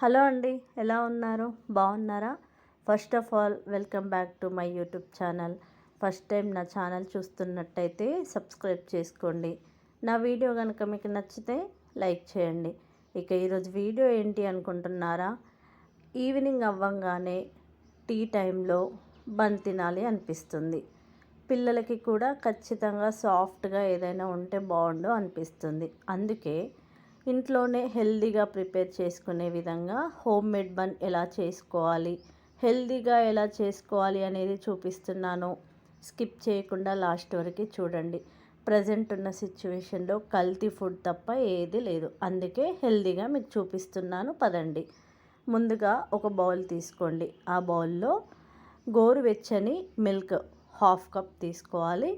Hello అండి ఎలా ఉన్నారు? బాగున్నారా? First of all welcome back to my YouTube channel first time నా ఛానల్ చూస్తున్నట్టయితే సబ్స్క్రైబ్ చేసుకోండి. నా వీడియో కనుక మీకు నచ్చితే లైక్ చేయండి. ఇక ఈరోజు వీడియో ఏంటి అనుకుంటున్నారా? ఈవినింగ్ అవ్వంగానే టీ టైంలో బన్ తినాలి అనిపిస్తుంది. పిల్లలకి కూడా ఖచ్చితంగా సాఫ్ట్గా ఏదైనా ఉంటే బాగుండు అనిపిస్తుంది. అందుకే ఇంట్లోనే హెల్దీగా ప్రిపేర్ చేసుకునే విధంగా హోమ్ మేడ్ బన్ ఎలా చేసుకోవాలి హెల్దీగా ఎలా చేసుకోవాలి అనేది చూపిస్తున్నాను. స్కిప్ చేయకుండా లాస్ట్ వరకు చూడండి. ప్రజెంట్ ఉన్న సిచ్యువేషన్లో కల్తీ ఫుడ్ తప్ప ఏది లేదు. అందుకే హెల్దీగా మీకు చూపిస్తున్నాను. పదండి. ముందుగా ఒక బౌల్ తీసుకోండి. ఆ బౌల్లో గోరువెచ్చని మిల్క్ హాఫ్ కప్ తీసుకోవాలి.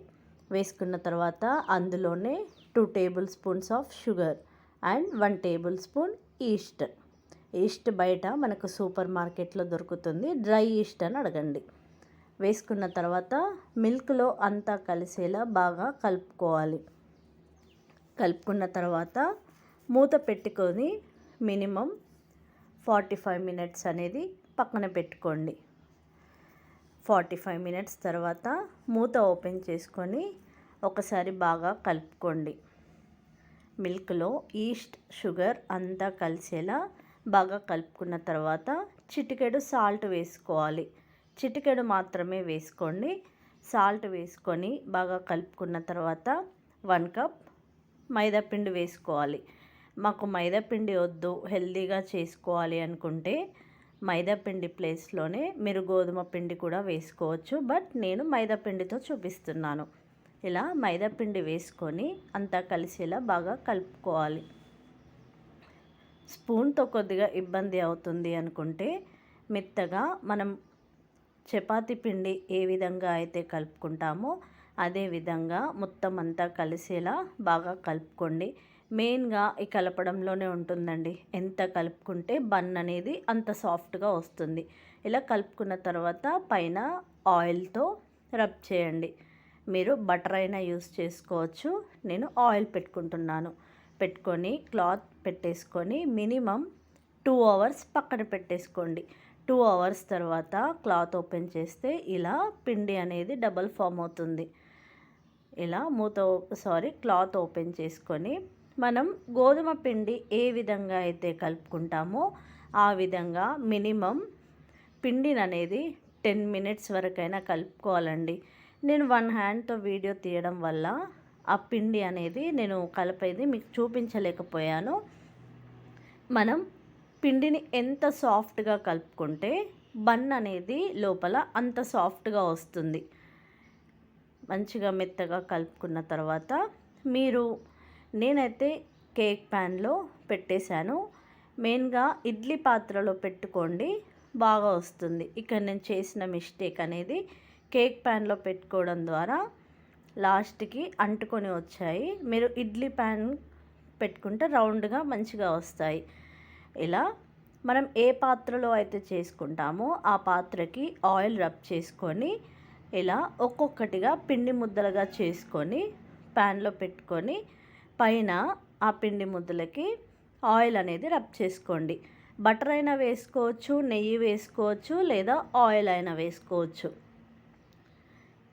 వేసుకున్న తర్వాత అందులోనే two tablespoons of sugar. And one tablespoon yeast. Yeast బయట మనకు సూపర్ మార్కెట్లో దొరుకుతుంది. డ్రై ఈస్ట్ అని అడగండి. వేసుకున్న తర్వాత మిల్క్లో అంతా కలిసేలా బాగా కలుపుకోవాలి. కలుపుకున్న తర్వాత మూత పెట్టుకొని మినిమం ఫార్టీ ఫైవ్ మినిట్స్ అనేది పక్కన పెట్టుకోండి. ఫార్టీ ఫైవ్ మినిట్స్ తర్వాత మూత ఓపెన్ చేసుకొని ఒకసారి బాగా కలుపుకోండి. మిల్క్లో ఈస్ట్ షుగర్ అంతా కలిసేలా బాగా కలుపుకున్న తర్వాత చిటికెడు సాల్ట్ వేసుకోవాలి. చిటికెడు మాత్రమే వేసుకోండి. సాల్ట్ వేసుకొని బాగా కలుపుకున్న తర్వాత వన్ కప్ మైదాపిండి వేసుకోవాలి. మాకు మైదాపిండి వద్దు హెల్తీగా చేసుకోవాలి అనుకుంటే మైదాపిండి ప్లేస్లోనే మీరు గోధుమ పిండి కూడా వేసుకోవచ్చు. బట్ నేను మైదాపిండితో చూపిస్తున్నాను. ఇలా మైదాపిండి వేసుకొని అంతా కలిసేలా బాగా కలుపుకోవాలి. స్పూన్తో కొద్దిగా ఇబ్బంది అవుతుంది అనుకుంటే మెత్తగా మనం చపాతి పిండి ఏ విధంగా అయితే కలుపుకుంటామో అదే విధంగా మొత్తం అంతా కలిసేలా బాగా కలుపుకోండి. మెయిన్గా ఈ కలపడంలోనే ఉంటుందండి. ఎంత కలుపుకుంటే బన్ అనేది అంత సాఫ్ట్గా వస్తుంది. ఇలా కలుపుకున్న తర్వాత పైన ఆయిల్తో రబ్ చేయండి. మీరు బటర్ అయినా యూస్ చేసుకోవచ్చు. నేను ఆయిల్ పెట్టుకుంటున్నాను. పెట్టుకొని క్లాత్ పెట్టేసుకొని మినిమం టూ అవర్స్ పక్కన పెట్టేసుకోండి. టూ అవర్స్ తర్వాత క్లాత్ ఓపెన్ చేస్తే ఇలా పిండి అనేది డబల్ ఫామ్ అవుతుంది. ఇలా మూత సారీ క్లాత్ ఓపెన్ చేసుకొని మనం గోధుమ పిండి ఏ విధంగా అయితే కలుపుకుంటామో ఆ విధంగా మినిమం పిండిని అనేది టెన్ మినిట్స్ వరకైనా కలుపుకోవాలండి. నేను వన్ హ్యాండ్తో వీడియో తీయడం వల్ల ఆ పిండి అనేది నేను కలిపేది మీకు చూపించలేకపోయాను. మనం పిండిని ఎంత సాఫ్ట్గా కలుపుకుంటే బన్ అనేది లోపల అంత సాఫ్ట్గా వస్తుంది. మంచిగా మెత్తగా కలుపుకున్న తర్వాత మీరు నేనైతే కేక్ ప్యాన్లో పెట్టేశాను. మెయిన్గా ఇడ్లీ పాత్రలో పెట్టుకోండి బాగా వస్తుంది. ఇక్కడ నేను చేసిన మిస్టేక్ అనేది కేక్ ప్యాన్లో పెట్టుకోవడం ద్వారా లాస్ట్కి అంటుకొని వచ్చాయి. మీరు ఇడ్లీ ప్యాన్ పెట్టుకుంటే రౌండ్గా మంచిగా వస్తాయి. ఇలా మనం ఏ పాత్రలో అయితే చేసుకుంటామో ఆ పాత్రకి ఆయిల్ రబ్ చేసుకొని ఇలా ఒక్కొక్కటిగా పిండి ముద్దలుగా చేసుకొని ప్యాన్లో పెట్టుకొని పైన ఆ పిండి ముద్దలకి ఆయిల్ అనేది రబ్ చేసుకోండి. బటర్ అయినా వేసుకోవచ్చు నెయ్యి వేసుకోవచ్చు లేదా ఆయిల్ అయినా వేసుకోవచ్చు.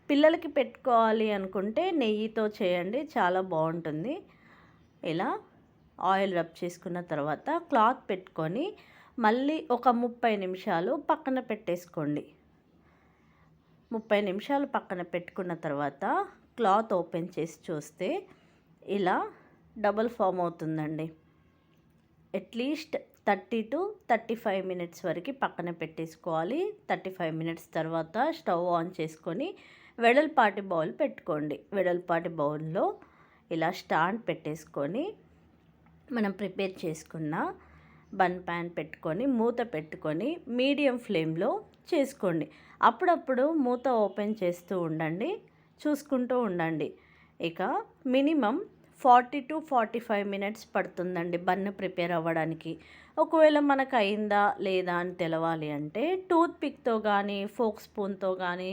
పిల్లలకి పెట్టుకోవాలి అనుకుంటే నెయ్యితో చేయండి చాలా బాగుంటుంది. ఇలా ఆయిల్ రబ్ చేసుకున్న తర్వాత క్లాత్ పెట్టుకొని మళ్ళీ ఒక ముప్పై నిమిషాలు పక్కన పెట్టేసుకోండి. ముప్పై నిమిషాలు పక్కన పెట్టుకున్న తర్వాత క్లాత్ ఓపెన్ చేసి చూస్తే ఇలా డబుల్ ఫామ్ అవుతుందండి. At least thirty to thirty five minutes వరకు పక్కన పెట్టేసుకోవాలి. థర్టీ ఫైవ్ మినిట్స్ తర్వాత స్టవ్ ఆన్ చేసుకొని వెడల్పాటి బౌల్ పెట్టుకోండి. వెడల్పాటి బౌల్లో ఇలా స్టాండ్ పెట్టేసుకొని మనం ప్రిపేర్ చేసుకున్న బన్ ప్యాన్ పెట్టుకొని మూత పెట్టుకొని మీడియం ఫ్లేమ్లో చేసుకోండి. అప్పుడప్పుడు మూత ఓపెన్ చేస్తూ ఉండండి చూసుకుంటూ ఉండండి. ఇక minimum forty to forty five minutes పడుతుందండి బన్ను ప్రిపేర్ అవ్వడానికి. ఒకవేళ మనకు అయిందా లేదా అని తెలవాలి అంటే టూత్ పిక్తో కానీ ఫోక్ స్పూన్తో కానీ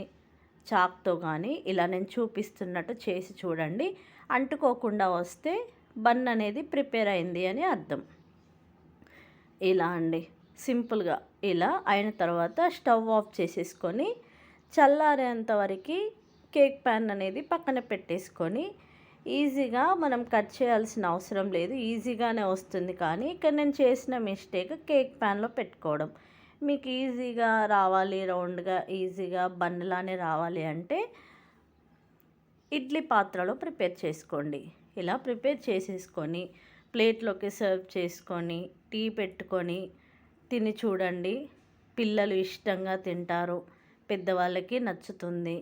చాక్తో కానీ ఇలా నేను చూపిస్తున్నట్టు చేసి చూడండి. అంటుకోకుండా వస్తే బన్ అనేది ప్రిపేర్ అయింది అని అర్థం. ఇలా అండి. సింపుల్గా ఇలా అయిన తర్వాత స్టవ్ ఆఫ్ చేసేసుకొని చల్లారేంత వరకు కేక్ ప్యాన్ అనేది పక్కన పెట్టేసుకొని ఈజీగా మనం కట్ చేయాల్సిన అవసరం లేదు. ఈజీగానే వస్తుంది కానీ ఇక్కడ నేను చేసిన మిస్టేక్ కేక్ ప్యాన్లో పెట్టుకోవడం. మీకు ఈజీగా రావాలి రౌండ్గా ఈజీగా బండ్లానే రావాలి అంటే ఇడ్లీ పాత్రలో ప్రిపేర్ చేసుకోండి. ఇలా ప్రిపేర్ చేసేసుకొని ప్లేట్లోకి సర్వ్ చేసుకొని టీ పెట్టుకొని తిని చూడండి. పిల్లలు ఇష్టంగా తింటారు పెద్దవాళ్ళకి నచ్చుతుంది.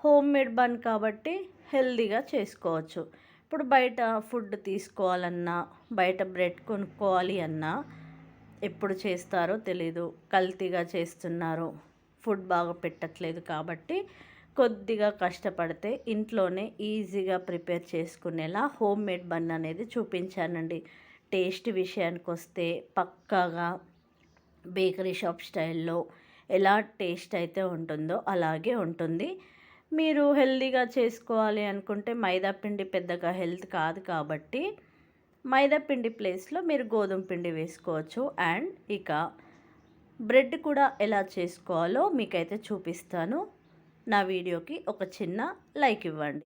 హోమ్ మేడ్ బన్ కాబట్టి హెల్దీగా చేసుకోవచ్చు. ఇప్పుడు బయట ఫుడ్ తీసుకోవాలన్నా బయట బ్రెడ్ కొనుక్కోవాలి అన్నా ఎప్పుడు చేస్తారో తెలీదు. కల్తీగా చేస్తున్నారు. ఫుడ్ బాగా పెట్టట్లేదు కాబట్టి కొద్దిగా కష్టపడితే ఇంట్లోనే ఈజీగా ప్రిపేర్ చేసుకునేలా హోమ్ మేడ్ బన్ అనేది చూపించానండి. టేస్ట్ విషయానికి వస్తే పక్కాగా బేకరీ షాప్ స్టైల్లో ఎలా టేస్ట్ అయితే ఉంటుందో అలాగే ఉంటుంది. మీరు హెల్తీగా చేసుకోవాలి అనుకుంటే మైదా పిండి పెద్దగా హెల్త్ కాదు కాబట్టి మైదా పిండి ప్లేస్లో మీరు గోధుమ పిండి వేసుకోవచ్చు. అండ్ ఇక బ్రెడ్ కూడా ఎలా చేసుకోవాలో మీకైతే చూపిస్తాను. నా వీడియోకి ఒక చిన్న లైక్ ఇవ్వండి.